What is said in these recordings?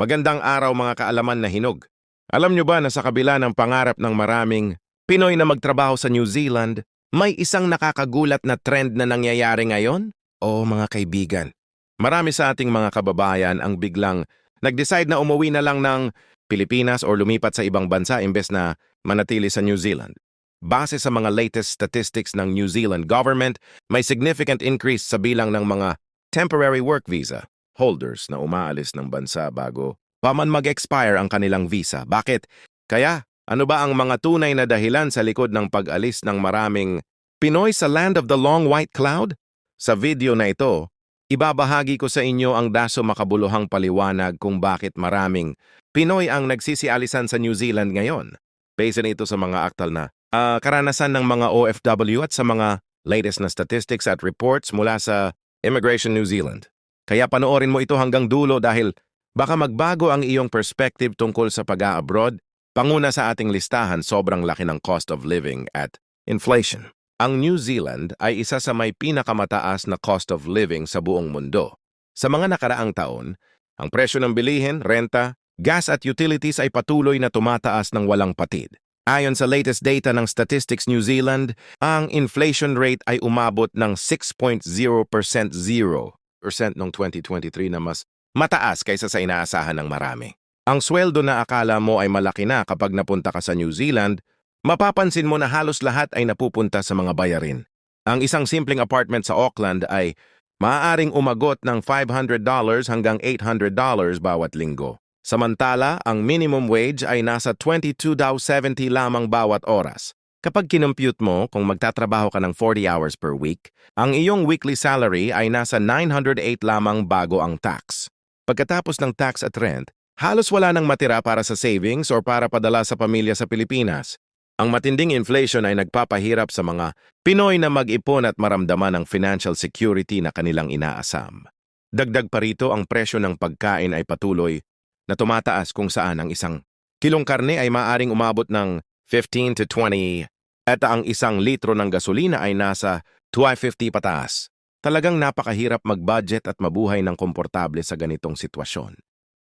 Magandang araw mga kaalaman na hinog. Alam nyo ba na sa kabila ng pangarap ng maraming Pinoy na magtrabaho sa New Zealand, may isang nakakagulat na trend na nangyayari ngayon? O mga kaibigan, marami sa ating mga kababayan ang biglang nag-decide na umuwi na lang ng Pilipinas or lumipat sa ibang bansa imbes na manatili sa New Zealand. Base sa mga latest statistics ng New Zealand government, may significant increase sa bilang ng mga temporary work visa holders na umaalis ng bansa bago paman mag-expire ang kanilang visa. Bakit? Kaya, ano ba ang mga tunay na dahilan sa likod ng pag-alis ng maraming Pinoy sa Land of the Long White Cloud? Sa video na ito, ibabahagi ko sa inyo ang daso makabuluhang paliwanag kung bakit maraming Pinoy ang nagsisialisan sa New Zealand ngayon. Base ito sa mga aktal na ah, karanasan ng mga OFW at sa mga latest na statistics at reports mula sa Immigration New Zealand. Kaya panoorin mo ito hanggang dulo dahil baka magbago ang iyong perspective tungkol sa pag-a-abroad, panguna sa ating listahan sobrang laki ng cost of living at inflation. Ang New Zealand ay isa sa may pinakamataas na cost of living sa buong mundo. Sa mga nakaraang taon, ang presyo ng bilihin, renta, gas at utilities ay patuloy na tumataas ng walang patid. Ayon sa latest data ng Statistics New Zealand, ang inflation rate ay umabot ng 6.0% 0 noong 2023 na mas mataas kaysa sa inaasahan ng marami. Ang sweldo na akala mo ay malaki na kapag napunta ka sa New Zealand, mapapansin mo na halos lahat ay napupunta sa mga bayarin. Ang isang simpleng apartment sa Auckland ay maaaring umagot ng $500 hanggang $800 bawat linggo. Samantala, ang minimum wage ay nasa 22 daw 70 lamang bawat oras. Kapag kinompute mo kung magtatrabaho ka ng 40 hours per week, ang iyong weekly salary ay nasa 908 lamang bago ang tax. Pagkatapos ng tax at rent, halos wala nang matira para sa savings or para padala sa pamilya sa Pilipinas. Ang matinding inflation ay nagpapahirap sa mga Pinoy na mag-ipon at maramdaman ang financial security na kanilang inaasam. Dagdag pa rito ang presyo ng pagkain ay patuloy na tumataas kung saan ang isang kilong karne ay maaring umabot ng 15 to 20 at ang isang litro ng gasolina ay nasa 250 pataas. Talagang napakahirap mag-budget at mabuhay ng komportable sa ganitong sitwasyon.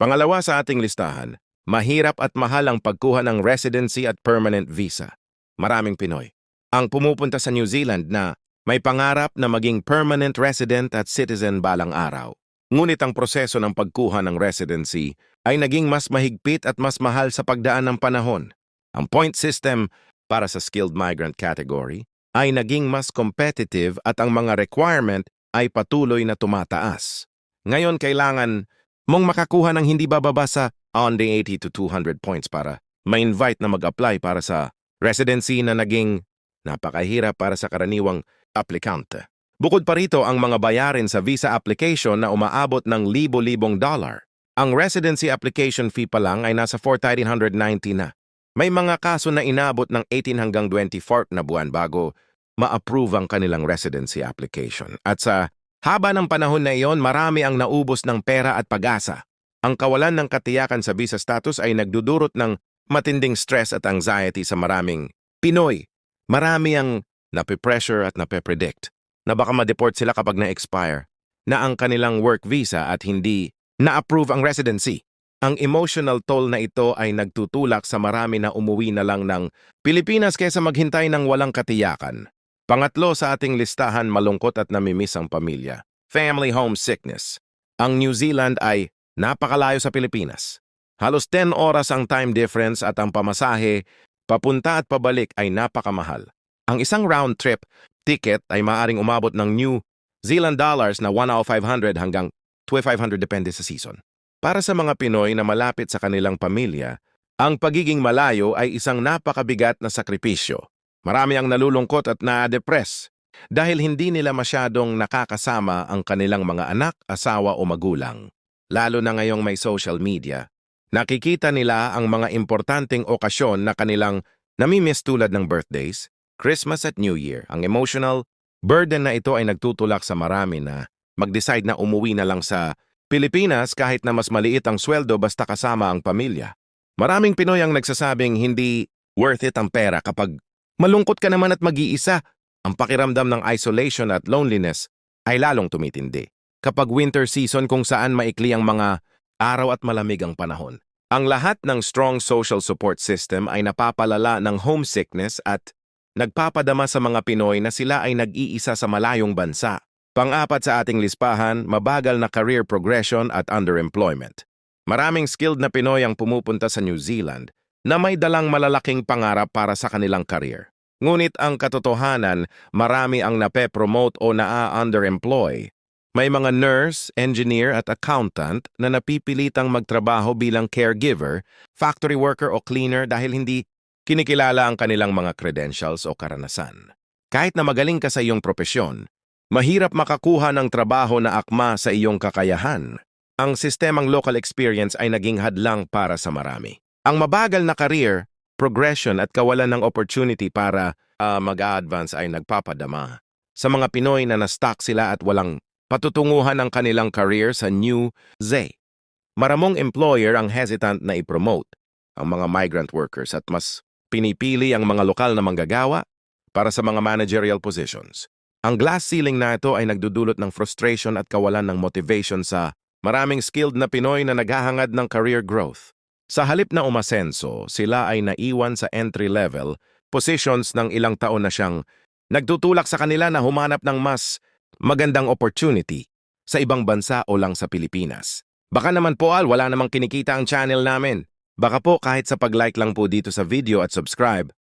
Pangalawa sa ating listahan, mahirap at mahal ang pagkuha ng residency at permanent visa. Maraming Pinoy ang pumupunta sa New Zealand na may pangarap na maging permanent resident at citizen balang araw. Ngunit ang proseso ng pagkuha ng residency ay naging mas mahigpit at mas mahal sa pagdaan ng panahon. Ang point system para sa skilled migrant category ay naging mas competitive at ang mga requirement ay patuloy na tumataas. Ngayon kailangan mong makakuha ng hindi bababa sa on the 80 to 200 points para ma-invite na mag-apply para sa residency na naging napakahirap para sa karaniwang aplikante. Bukod pa rito ang mga bayarin sa visa application na umaabot ng libo-libong dollar. Ang residency application fee pa lang ay nasa 4,990 na. May mga kaso na inabot ng 18 hanggang 24 na buwan bago ma-approve ang kanilang residency application. At sa haba ng panahon na iyon, marami ang naubos ng pera at pag-asa. Ang kawalan ng katiyakan sa visa status ay nagdudurot ng matinding stress at anxiety sa maraming Pinoy. Marami ang napipressure at napipredict na baka ma-deport sila kapag na-expire na ang kanilang work visa at hindi na-approve ang residency. Ang emotional toll na ito ay nagtutulak sa marami na umuwi na lang ng Pilipinas kaysa maghintay ng walang katiyakan. Pangatlo sa ating listahan malungkot at namimiss ang pamilya. Family homesickness. Ang New Zealand ay napakalayo sa Pilipinas. Halos 10 oras ang time difference at ang pamasahe, papunta at pabalik ay napakamahal. Ang isang round trip ticket ay maaring umabot ng New Zealand dollars na 1,500 hanggang 2,500 depende sa season. Para sa mga Pinoy na malapit sa kanilang pamilya, ang pagiging malayo ay isang napakabigat na sakripisyo. Marami ang nalulungkot at na-depress dahil hindi nila masyadong nakakasama ang kanilang mga anak, asawa o magulang. Lalo na ngayong may social media, nakikita nila ang mga importanteng okasyon na kanilang namimiss tulad ng birthdays, Christmas at New Year. Ang emotional burden na ito ay nagtutulak sa marami na mag-decide na umuwi na lang sa Pilipinas kahit na mas maliit ang sweldo basta kasama ang pamilya. Maraming Pinoy ang nagsasabing hindi worth it ang pera kapag malungkot ka naman at mag-iisa. Ang pakiramdam ng isolation at loneliness ay lalong tumitindi. Kapag winter season kung saan maikli ang mga araw at malamig ang panahon. Ang lahat ng strong social support system ay napapalala ng homesickness at nagpapadama sa mga Pinoy na sila ay nag-iisa sa malayong bansa. Pang-apat sa ating lispahan, mabagal na career progression at underemployment. Maraming skilled na Pinoy ang pumupunta sa New Zealand na may dalang malalaking pangarap para sa kanilang career. Ngunit ang katotohanan, marami ang nape-promote o naa-underemploy. May mga nurse, engineer at accountant na napipilitang magtrabaho bilang caregiver, factory worker o cleaner dahil hindi kinikilala ang kanilang mga credentials o karanasan. Kahit na magaling ka sa iyong propesyon, mahirap makakuha ng trabaho na akma sa iyong kakayahan. Ang sistemang local experience ay naging hadlang para sa marami. Ang mabagal na career, progression at kawalan ng opportunity para ah, mag-advance ay nagpapadama. Sa mga Pinoy na na-stuck sila at walang patutunguhan ang kanilang career sa New Z. Maramong employer ang hesitant na i-promote ang mga migrant workers at mas pinipili ang mga lokal na manggagawa para sa mga managerial positions. Ang glass ceiling na ito ay nagdudulot ng frustration at kawalan ng motivation sa maraming skilled na Pinoy na naghahangad ng career growth. Sa halip na umasenso, sila ay naiwan sa entry-level positions ng ilang taon na siyang nagtutulak sa kanila na humanap ng mas magandang opportunity sa ibang bansa o lang sa Pilipinas. Baka naman po al, wala namang kinikita ang channel namin. Baka po kahit sa pag-like lang po dito sa video at subscribe,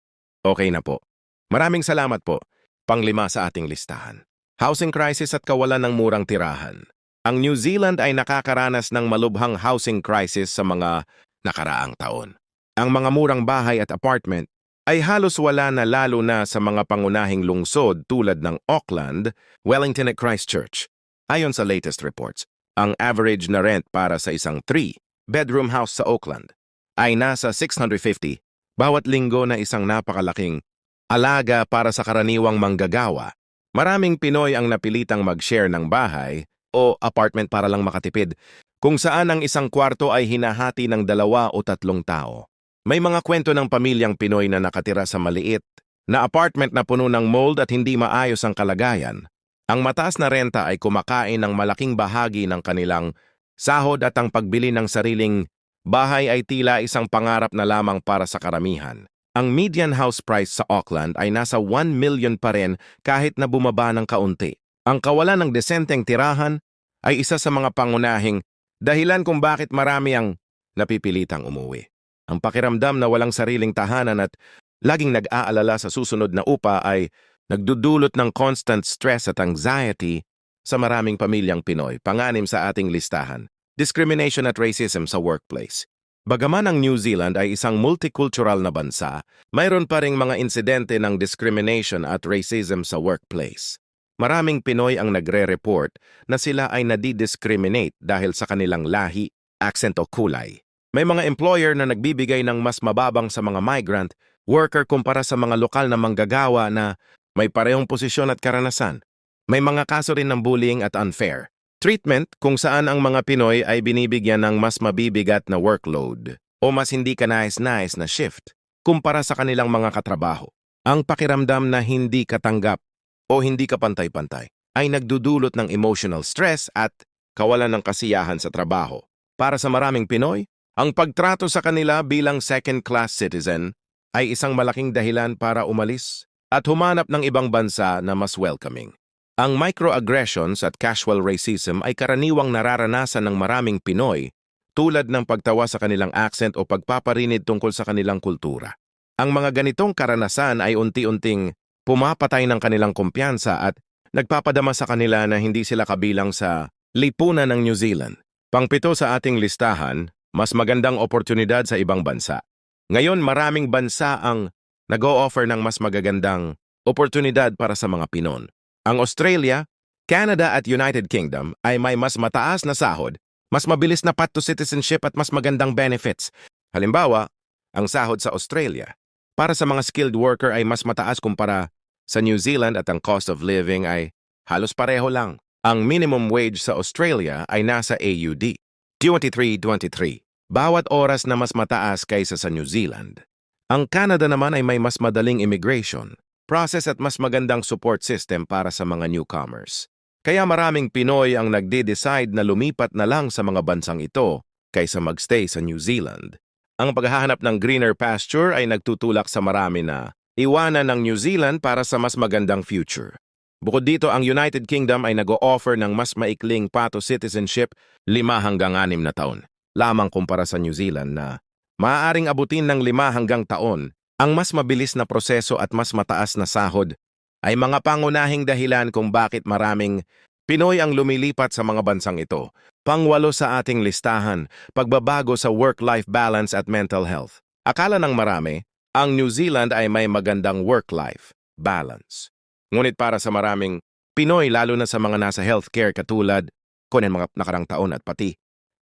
okay na po. Maraming salamat po. Panglima sa ating listahan. Housing crisis at kawalan ng murang tirahan. Ang New Zealand ay nakakaranas ng malubhang housing crisis sa mga nakaraang taon. Ang mga murang bahay at apartment ay halos wala na lalo na sa mga pangunahing lungsod tulad ng Auckland, Wellington at Christchurch. Ayon sa latest reports, ang average na rent para sa isang 3-bedroom house sa Auckland ay nasa 650 bawat linggo na isang napakalaking alaga para sa karaniwang manggagawa. Maraming Pinoy ang napilitang mag-share ng bahay o apartment para lang makatipid, kung saan ang isang kwarto ay hinahati ng dalawa o tatlong tao. May mga kwento ng pamilyang Pinoy na nakatira sa maliit na apartment na puno ng mold at hindi maayos ang kalagayan. Ang mataas na renta ay kumakain ng malaking bahagi ng kanilang sahod at ang pagbili ng sariling bahay ay tila isang pangarap na lamang para sa karamihan. Ang median house price sa Auckland ay nasa 1 million pa rin kahit na bumaba ng kaunti. Ang kawalan ng desenteng tirahan ay isa sa mga pangunahing dahilan kung bakit marami ang napipilitang umuwi. Ang pakiramdam na walang sariling tahanan at laging nag-aalala sa susunod na upa ay nagdudulot ng constant stress at anxiety sa maraming pamilyang Pinoy, panganim sa ating listahan. Discrimination at racism sa workplace. Bagaman ang New Zealand ay isang multicultural na bansa, mayroon pa ring mga insidente ng discrimination at racism sa workplace. Maraming Pinoy ang nagre-report na sila ay nadi-discriminate dahil sa kanilang lahi, accent o kulay. May mga employer na nagbibigay ng mas mababang sa mga migrant worker kumpara sa mga lokal na manggagawa na may parehong posisyon at karanasan. May mga kaso rin ng bullying at unfair. Treatment kung saan ang mga Pinoy ay binibigyan ng mas mabibigat na workload o mas hindi kanais-nais na shift kumpara sa kanilang mga katrabaho. Ang pakiramdam na hindi katanggap o hindi kapantay-pantay ay nagdudulot ng emotional stress at kawalan ng kasiyahan sa trabaho. Para sa maraming Pinoy, ang pagtrato sa kanila bilang second-class citizen ay isang malaking dahilan para umalis at humanap ng ibang bansa na mas welcoming. Ang microaggressions at casual racism ay karaniwang nararanasan ng maraming Pinoy tulad ng pagtawa sa kanilang accent o pagpaparinid tungkol sa kanilang kultura. Ang mga ganitong karanasan ay unti-unting pumapatay ng kanilang kumpiyansa at nagpapadama sa kanila na hindi sila kabilang sa lipunan ng New Zealand. Pangpito sa ating listahan, mas magandang oportunidad sa ibang bansa. Ngayon maraming bansa ang nag-o-offer ng mas magagandang oportunidad para sa mga Pinon. Ang Australia, Canada at United Kingdom ay may mas mataas na sahod, mas mabilis na path to citizenship at mas magandang benefits. Halimbawa, ang sahod sa Australia para sa mga skilled worker ay mas mataas kumpara sa New Zealand at ang cost of living ay halos pareho lang. Ang minimum wage sa Australia ay nasa AUD 23.23 bawat oras na mas mataas kaysa sa New Zealand. Ang Canada naman ay may mas madaling immigration process at mas magandang support system para sa mga newcomers. Kaya maraming Pinoy ang nagde-decide na lumipat na lang sa mga bansang ito kaysa magstay sa New Zealand. Ang paghahanap ng greener pasture ay nagtutulak sa marami na iwanan ng New Zealand para sa mas magandang future. Bukod dito, ang United Kingdom ay nag-o-offer ng mas maikling pato citizenship lima hanggang anim na taon, lamang kumpara sa New Zealand na maaaring abutin ng lima hanggang taon. Ang mas mabilis na proseso at mas mataas na sahod ay mga pangunahing dahilan kung bakit maraming Pinoy ang lumilipat sa mga bansang ito. Pangwalo sa ating listahan, pagbabago sa work-life balance at mental health. Akala ng marami, ang New Zealand ay may magandang work-life balance. Ngunit para sa maraming Pinoy, lalo na sa mga nasa healthcare katulad ng mga nakarang taon at pati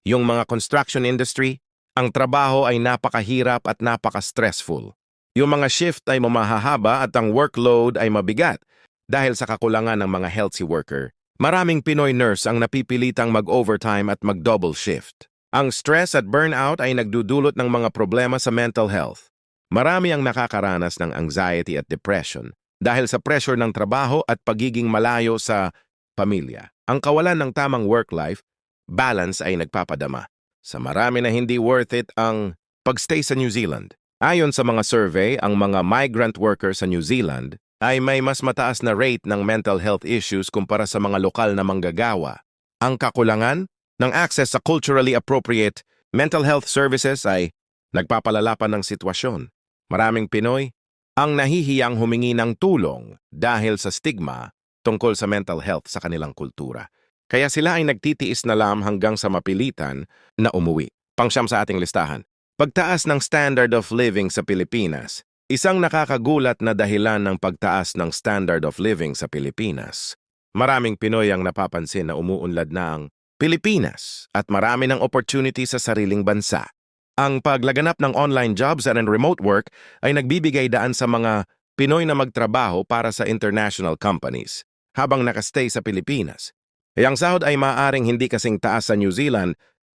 yung mga construction industry, ang trabaho ay napakahirap at napaka-stressful. Yung mga shift ay mamahahaba at ang workload ay mabigat dahil sa kakulangan ng mga healthy worker. Maraming Pinoy nurse ang napipilitang mag-overtime at mag-double shift. Ang stress at burnout ay nagdudulot ng mga problema sa mental health. Marami ang nakakaranas ng anxiety at depression dahil sa pressure ng trabaho at pagiging malayo sa pamilya. Ang kawalan ng tamang work-life balance ay nagpapadama. Sa marami na hindi worth it ang pagstay sa New Zealand. Ayon sa mga survey, ang mga migrant workers sa New Zealand ay may mas mataas na rate ng mental health issues kumpara sa mga lokal na manggagawa. Ang kakulangan ng access sa culturally appropriate mental health services ay nagpapalala pa ng sitwasyon. Maraming Pinoy ang nahihiyang humingi ng tulong dahil sa stigma tungkol sa mental health sa kanilang kultura. Kaya sila ay nagtitiis na lam hanggang sa mapilitan na umuwi. Pangsyam sa ating listahan. Pagtaas ng standard of living sa Pilipinas. Isang nakakagulat na dahilan ng pagtaas ng standard of living sa Pilipinas. Maraming Pinoy ang napapansin na umuunlad na ang Pilipinas at marami ng opportunity sa sariling bansa. Ang paglaganap ng online jobs and remote work ay nagbibigay daan sa mga Pinoy na magtrabaho para sa international companies habang nakastay sa Pilipinas. E ang sahod ay maaring hindi kasing taas sa New Zealand,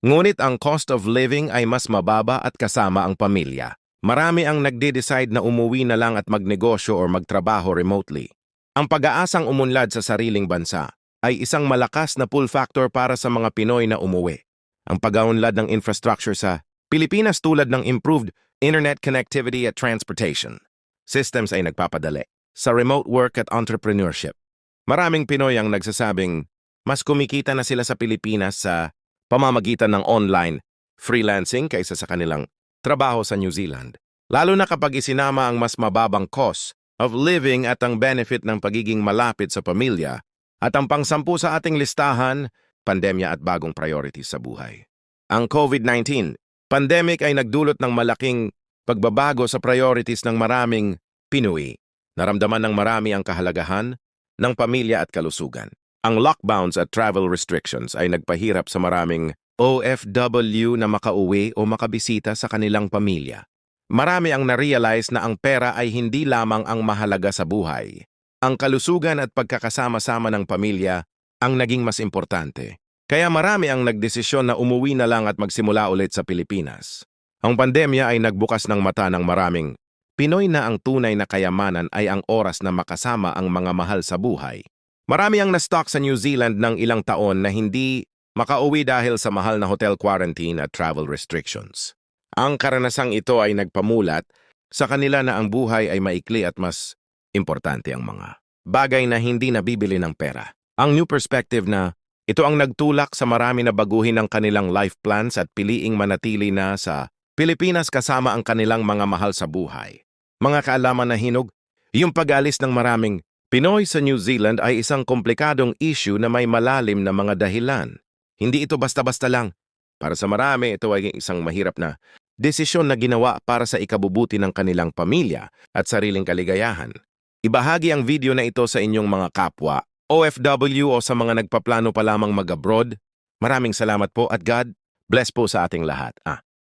ngunit ang cost of living ay mas mababa at kasama ang pamilya. Marami ang nagde-decide na umuwi na lang at magnegosyo o magtrabaho remotely. Ang pag-aasang umunlad sa sariling bansa ay isang malakas na pull factor para sa mga Pinoy na umuwi. Ang pag-aunlad ng infrastructure sa Pilipinas tulad ng improved internet connectivity at transportation. Systems ay nagpapadali sa remote work at entrepreneurship. Maraming Pinoy ang nagsasabing mas kumikita na sila sa Pilipinas sa pamamagitan ng online freelancing kaysa sa kanilang trabaho sa New Zealand. Lalo na kapag isinama ang mas mababang cost of living at ang benefit ng pagiging malapit sa pamilya at ang pangsampu sa ating listahan, pandemya at bagong priorities sa buhay. Ang COVID-19, pandemic ay nagdulot ng malaking pagbabago sa priorities ng maraming Pinoy. Naramdaman ng marami ang kahalagahan ng pamilya at kalusugan. Ang lockdowns at travel restrictions ay nagpahirap sa maraming OFW na makauwi o makabisita sa kanilang pamilya. Marami ang na-realize na ang pera ay hindi lamang ang mahalaga sa buhay. Ang kalusugan at pagkakasama-sama ng pamilya ang naging mas importante. Kaya marami ang nagdesisyon na umuwi na lang at magsimula ulit sa Pilipinas. Ang pandemya ay nagbukas ng mata ng maraming Pinoy na ang tunay na kayamanan ay ang oras na makasama ang mga mahal sa buhay. Marami ang na-stock sa New Zealand ng ilang taon na hindi makauwi dahil sa mahal na hotel quarantine at travel restrictions. Ang karanasang ito ay nagpamulat sa kanila na ang buhay ay maikli at mas importante ang mga bagay na hindi nabibili ng pera. Ang new perspective na ito ang nagtulak sa marami na baguhin ang kanilang life plans at piliing manatili na sa Pilipinas kasama ang kanilang mga mahal sa buhay. Mga kaalaman na hinog, yung pag-alis ng maraming Pinoy sa New Zealand ay isang komplikadong issue na may malalim na mga dahilan. Hindi ito basta-basta lang. Para sa marami, ito ay isang mahirap na desisyon na ginawa para sa ikabubuti ng kanilang pamilya at sariling kaligayahan. Ibahagi ang video na ito sa inyong mga kapwa, OFW o sa mga nagpaplano pa lamang mag-abroad. Maraming salamat po at God bless po sa ating lahat. Ah.